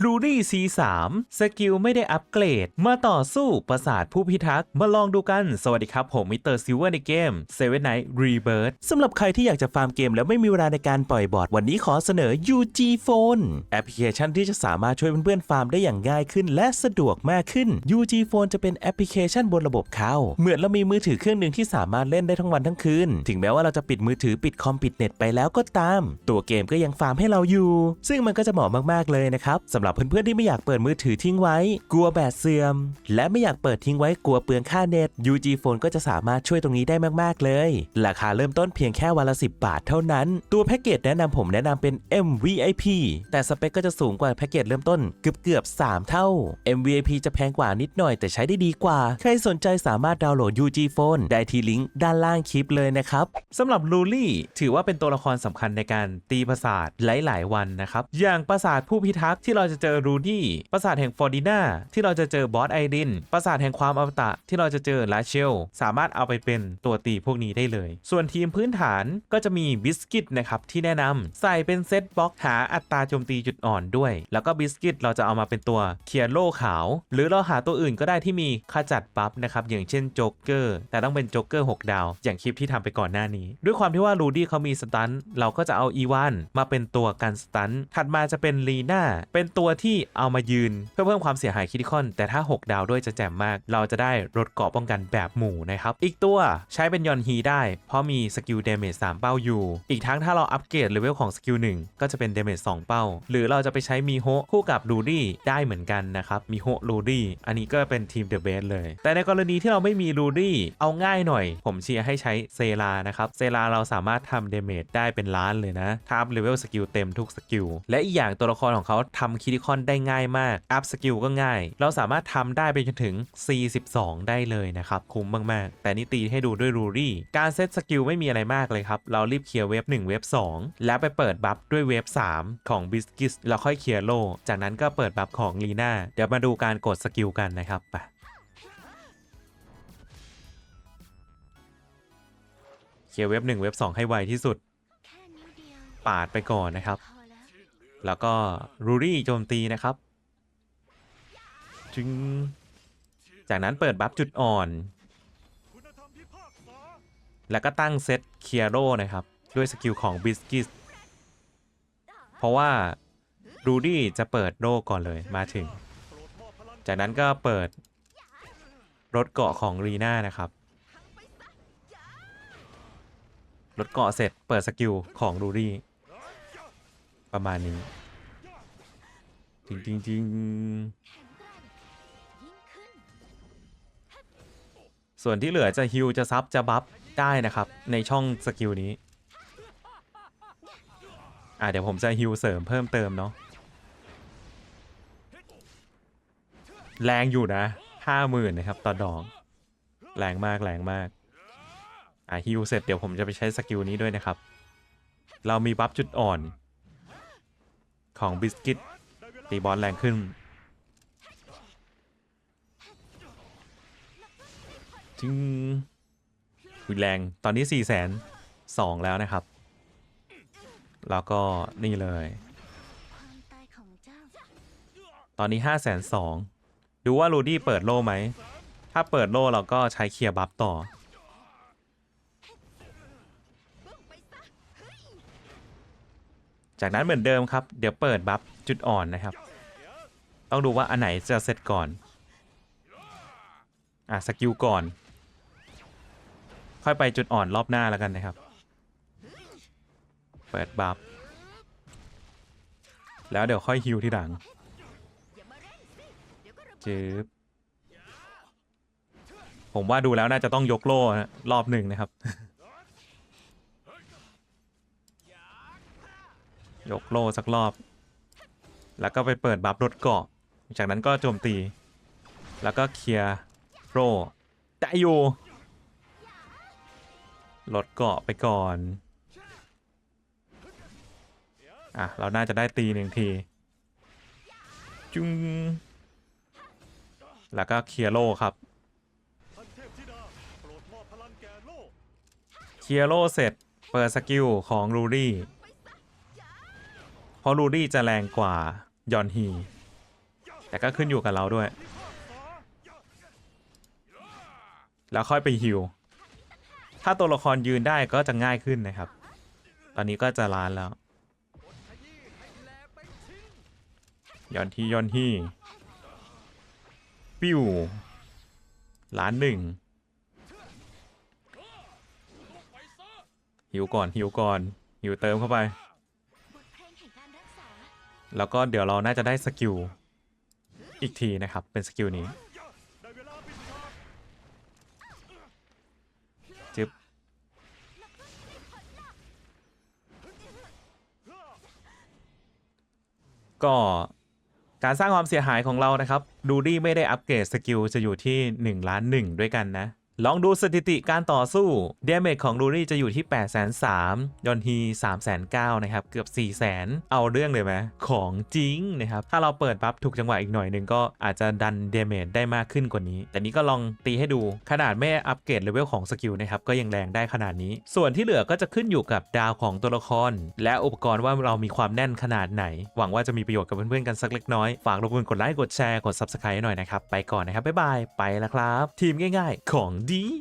รูดี้ C3 สกิลไม่ได้อัปเกรด มาต่อสู้ประสาทผู้พิทักษ์ มาลองดูกัน สวัสดีครับ ผมมิสเตอร์ซิลเวอร์ในเกม Seven Night Rebirth สำหรับใครที่อยากจะฟาร์มเกมแล้วไม่มีเวลาในการปล่อยบอร์ด วันนี้ขอเสนอ UG Phone แอปพลิเคชันที่จะสามารถช่วยเพื่อนๆฟาร์มได้อย่างง่ายขึ้น และสะดวกมากขึ้น UG Phone จะเป็นแอปพลิเคชันบนระบบเขาเหมือนเรามีมือถือเครื่องหนึ่งที่สามารถเล่นได้ทั้งวันทั้งคืน ถึงแม้ว่าเราจะปิดมือถือปิดคอมปิดเน็ตไปแล้วก็ตาม ตัวเกมก็ยังฟาร์มให้เราอยู่ ซึ่งมันก็จะเหมาะมากๆเลยนะครับสำหรับเพื่อนๆที่ไม่อยากเปิดมือถือทิ้งไว้ กลัวแบตเสื่อม และไม่อยากเปิดทิ้งไว้กลัวเปลืองค่าเน็ต UG Phone ก็จะสามารถช่วยตรงนี้ได้มากๆเลย ราคาเริ่มต้นเพียงแค่วันละ 10 บาทเท่านั้น ตัวแพ็กเกจแนะนำผมแนะนำเป็น MVIP แต่สเปคก็จะสูงกว่าแพ็กเกจเริ่มต้นเกือบเกือบ3 เท่า MVIP จะแพงกว่านิดหน่อยแต่ใช้ได้ดีกว่า ใครสนใจสามารถดาวน์โหลด UG Phone ได้ที่ลิงก์ด้านล่างคลิปเลยนะครับสำหรับลูลี่ถือว่าเป็นตัวละครสำคัญในการตีประสาทหลาย ๆ วันนะครับอย่างประสาทผู้พิทักษ์ที่เราจะเจอรูดี้ประสาทแห่งฟอร์ดิน่าที่เราจะเจอบอสไอรินประสาทแห่งความอมตะที่เราจะเจอลาเชลสามารถเอาไปเป็นตัวตีพวกนี้ได้เลย ส่วนทีมพื้นฐานก็จะมีบิสกิตนะครับที่แนะนำใส่เป็นเซตบล็อกหาอัตราโจมตีจุดอ่อนด้วย แล้วก็บิสกิตเราจะเอามาเป็นตัวเคียร์โลขาว หรือเราหาตัวอื่นก็ได้ที่มีขจัดบัฟนะครับอย่างเช่นโจ๊กเกอร์แต่ต้องเป็นโจ๊กเกอร์6ดาว อย่างคลิปที่ทำไปก่อนหน้านี้ ด้วยความที่ว่ารูดี้เขามีสตันเราก็จะเอาอีวานมาเป็นตัวกันสตันถัดมาจะเป็นลีน่าเป็นตัวัวที่เอามายืนเพื่อเพิ่มความเสียหายคิติคอน แต่ถ้า 6 ดาวด้วยจะแจ่มมาก เราจะได้ลดเกราะป้องกันแบบหมู่นะครับ อีกตัวใช้เป็นยอนฮีได้ เพราะมีสกิลเดเมจ3เป้าอยู่ อีกทั้งถ้าเราอัปเกรดเลเวลของสกิล1ก็จะเป็นเดเมจ2เป้า หรือเราจะไปใช้มีโฮคู่กับรูดี้ได้เหมือนกันนะครับมีโฮรูดี้อันนี้ก็เป็นทีมเดอะเบสเลย แต่ในกรณีที่เราไม่มีรูดี้เอาง่ายหน่อย ผมเชียร์ให้ใช้เซรานะครับเซราเราสามารถทำเดเมจได้เป็นล้านเลยนะถ้าอัพเลเวลสกิลเต็มทุกสกิลและอีกอย่างตัวละครของเขาทำคิติคอนได้ง่ายมาก อัพสกิลก็ง่าย เราสามารถทำได้ไปจนถึง 42 ได้เลยนะครับ คุ้มมาก ๆ แต่นี่ตีให้ดูด้วยรูรี่ การเซตสกิลไม่มีอะไรมากเลยครับ เรารีบเคลียร์เวฟ1 เวฟ2 แล้วไปเปิดบัฟด้วยเวฟ3 ของบิสกิสแล้วค่อยเคลียร์โล จากนั้นก็เปิดบัฟของลีน่าเดี๋ยวมาดูการกดสกิลกันนะครับไปเคลียร์เวฟ1เวฟ2ให้ไวที่สุด ปาดไปก่อนนะครับ แล้วก็รูรี่โจมตีนะครับจึงจากนั้นเปิดบัฟจุดอ่อน แล้วก็ตั้งเซตเคียโรนะครับ ด้วยสกิลของบิสกิสเพราะว่ารูดี้จะเปิดโร่ก่อนเลยมาถึง จากนั้นก็เปิดรถเกาะของรีน่านะครับรถเกาะเสร็จเปิดสกิลของรูดี้ ประมาณนี้จริงจริงจริงส่วนที่เหลือจะฮิลจะซับจะบัฟได้นะครับ ในช่องสกิลนี้ อะเดี๋ยวผมจะฮิลเสริมเพิ่มเติมเนาะแรงอยู่นะห้าหมื่นนะครับต่อดอกแรงมากแรงมาก อะฮิลเสร็จเดี๋ยวผมจะไปใช้สกิลนี้ด้วยนะครับ เรามีบัฟจุดอ่อน ของบิสกิตตีบอลแรงขึ้น จึงุยแรง ตอนนี้4ี่แสนสองแล้วนะครับ แล้วก็นี่เลย ตองเจ้าตอนนี้5้าแสนสองดูว่ารูดี้เปิดโล่ไหม ถ้าเปิดโล่เราก็ใช้เคลียร์บัฟต่อ จากนั้นเหมือนเดิมครับ เดี๋ยวเปิดบัฟจุดอ่อนนะครับ ต้องดูว่าอันไหนจะเสร็จก่อน อะสกิลก่อน ค่อยไปจุดอ่อนรอบหน้าแล้วกันนะครับ เปิดบัฟ แล้วเดี๋ยวค่อยฮิวที่หลังเจืบผมว่าดูแล้วน่าจะต้องยกโล่รอบหนึ่งนะครับ ยกโล่สักรอบ แล้วก็ไปเปิดบัฟรถเกาะจากนั้นก็โจมตี แล้วก็เคลียร์โล่ได้อยู่ลดเกาะไปก่อน อะ เราน่าจะได้ตีหนึ่งที จุงแล้วก็เคลียร์โล่ครับ เคลียร์โล่เสร็จ เปิดสกิลของรูดี้ เพราะรูดี้จะแรงกว่ายอนฮี แต่ก็ขึ้นอยู่กับเราด้วย แล้วค่อยไปฮิวถ้าตัวละครยืนได้ก็จะง่ายขึ้นนะครับ ตอนนี้ก็จะล้านแล้ว ย้อนที่ย้อนที่ปิ้วล้านหนึ่งหิวก่อนหิวก่อนหิวเติมเข้าไป แล้วก็เดี๋ยวเราน่าจะได้สกิลอีกทีนะครับ เป็นสกิลนี้จึ๊บก็การสร้างความเสียหายของเรานะครับ ดูดี้ไม่ได้อัปเกรดสกิลจะอยู่ที่ 1 ล้าน 1 ด้วยกันนะ ลองดูสถิติการต่อสู้เดเมจของดูดี้จะอยู่ที่ 8 3 0 0 0ยอนฮี3 9 0 0นะครับ เกือบ4 0 0 0 0 0 เอาเรื่องเลยไหมของจริงนะครับ ถ้าเราเปิดปั๊บถูกจังหวะอีกหน่อยหนึ่งก็อาจจะดันเดเมจได้มากขึ้นกว่านี้ แต่นี้ก็ลองตีให้ดูขนาดไม่อัปเกรดเลเวลของสกิลนะครับ ก็ยังแรงได้ขนาดนี้ ส่วนที่เหลือก็จะขึ้นอยู่กับดาวของตัวละคร และอุปกรณ์ว่าเรามีความแน่นขนาดไหน หวังว่าจะมีประโยชน์กับเพื่อนๆกันสักเล็กน้อยฝากรบกวนกดไลค์กดแชร์กด subscribe หน่อยนะครับไปก่อนนะครับบ๊ายบายไปแล้วครับ ทีมง่าย ๆ ของดี